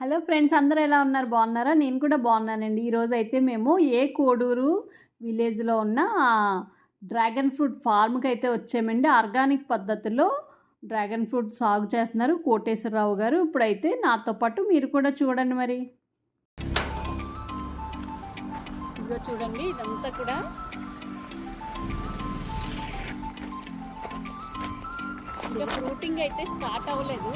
Hello friends అందరూ ఎలా ఉన్నారు? బాగున్నారా? నేను కూడా బాగున్నానండి. ఈరోజు అయితే మేము ఏ కోడూరు విలేజ్లో ఉన్న డ్రాగన్ ఫ్రూట్ ఫార్మ్కి అయితే వచ్చామండి. ఆర్గానిక్ పద్ధతిలో డ్రాగన్ ఫ్రూట్ సాగు చేస్తున్నారు కోటేశ్వరరావు గారు. ఇప్పుడైతే నాతో పాటు మీరు కూడా చూడండి మరి. ఇదిగో చూడండి ఇదంతా కూడా. ఇంకా ఫ్రూటింగ్ అయితే స్టార్ట్ అవ్వలేదు.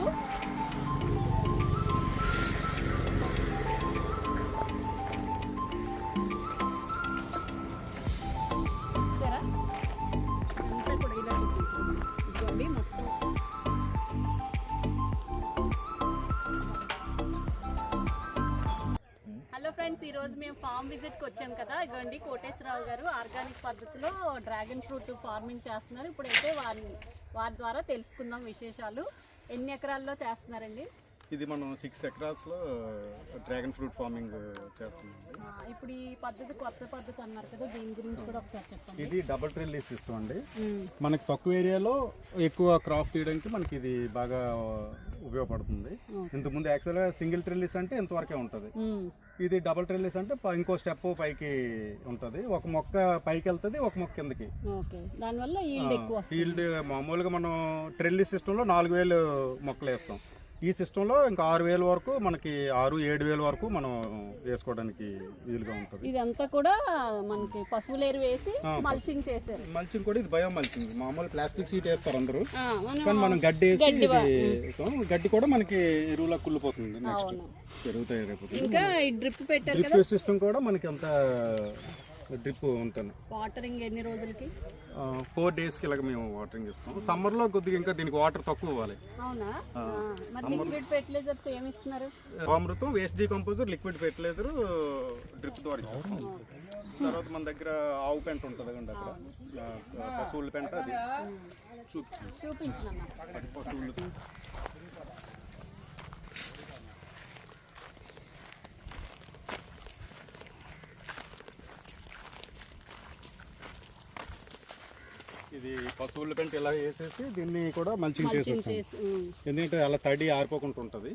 ఫ్రెండ్స్ ఈ రోజు మేము ఫామ్ విజిట్కి వచ్చాం కదా ఇదిగోండి కోటేశ్వరరావు గారు ఆర్గానిక్ పద్ధతిలో డ్రాగన్ ఫ్రూట్ ఫార్మింగ్ చేస్తున్నారు. ఇప్పుడైతే వారి వారి ద్వారా తెలుసుకుందాం విశేషాలు. ఎన్ని ఎకరాల్లో చేస్తున్నారండి? ఇది మనం సిక్స్ ఎకరాస్లో డ్రాగన్ ఫ్రూట్ ఫార్మింగ్ చేస్తున్నాం ఇప్పుడు ఈ పద్ధతి కొత్త పద్ధతి అన్నారు కదా దీని గురించి కూడా ఒకసారి చెప్పండి. ఇది డబుల్ ట్రిల్లీ సిస్టమ్ అండి. మనకి తక్కువ ఏరియాలో ఎక్కువ క్రాప్ తీయడానికి మనకి ఇది బాగా ఉపయోగపడుతుంది. ఇంతకుముందు యాక్చువల్గా సింగిల్ ట్రిల్లీస్ అంటే ఇంతవరకే ఉంటుంది. ఇది డబుల్ ట్రిల్లీస్ అంటే ఇంకో స్టెప్ పైకి ఉంటుంది. ఒక మొక్క పైకి వెళ్తుంది ఒక మొక్క కిందకి. దానివల్ల ఈల్డ్ మామూలుగా మనం ట్రెల్లీ సిస్టంలో నాలుగు వేలు మొక్కలు వేస్తాం. ఈ సిస్టంలో ఇంకా ఆరు వేల వరకు మనకి ఆరు ఏడు వేల వరకు మనం వేసుకోవడానికి వీలుగా ఉంటుంది. ఇదంతా కూడా మనకి పశువుల ఎరువు వేసి మల్చింగ్ చేశారు. మల్చింగ్ కూడా ఇది బయో మల్చింగ్ మామూలు ప్లాస్టిక్ సీట్ వేస్తారు అందరూ. కానీ మనం గడ్డి వేసి గడ్డి కూడా మనకి ఎరువులా కుళ్ళిపోతుంది. నెక్స్ట్. పెరుగుతాయి రేపు ఇంకా డ్రిప్ పెట్టారు డ్రిప్ సిస్టమ్ కూడా మనకి అంత డ్రిప్ ఉంటుంది. వాటరింగ్ ఎన్ని రోజులకి? ఫోర్ డేస్కి ఇలాగ మేము వాటరింగ్ ఇస్తాం సమ్మర్లో కొద్దిగా ఇంకా దీనికి వాటర్ తక్కువ ఇవ్వాలి. అమృతం waste decomposer liquid fertiliser drip ద్వారా ఇచ్చేస్తాం. తర్వాత మన దగ్గర ఆవు పెంట ఉంటుంది కండి అక్కడ. పశువుల పెంట అది. చూపి చూపించిన అది పశువులు ఇది పశువుల పెంట ఇలా వేసేసి దీన్ని కూడా మల్చింగ్ చేసేస్తాం ఎందుకంటే అలా తడి ఆరిపోకుండా ఉంటుంది.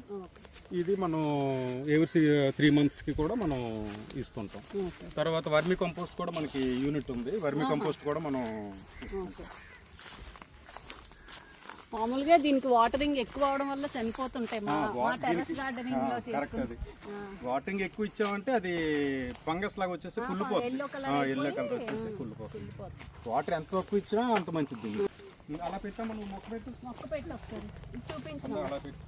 ఇది మనం ఎవ్రీ త్రీ మంత్స్కి కూడా మనం ఇస్తుంటాం. తర్వాత వర్మి కంపోస్ట్ కూడా మనకి యూనిట్ ఉంది. వర్మి కంపోస్ట్ కూడా మనం ఇస్తాం. మామూలుగా దీనికి వాటరింగ్ ఎక్కువ అవడం వల్ల చనిపోతుంటాయి మా ఆ, మా వా- టెర్రస్ దీనికి- గార్డెనింగ్లో కరెక్ట్ చేసుకుని అది వాటరింగ్ ఎక్కువ ఇచ్చామంటే అది ఫంగస్ లాగా వచ్చేసి కుళ్ళిపోతుంది ఎల్లో కలర్ వచ్చేసి కుళ్ళిపోతుంది. వాటర్ ఎంత తక్కువ ఇచ్చినా అంత మంచిది. అలా పెట్టా మనం మొక్క పెట్టు. మొక్క పెట్టి చూపించిన అలా పెట్టు.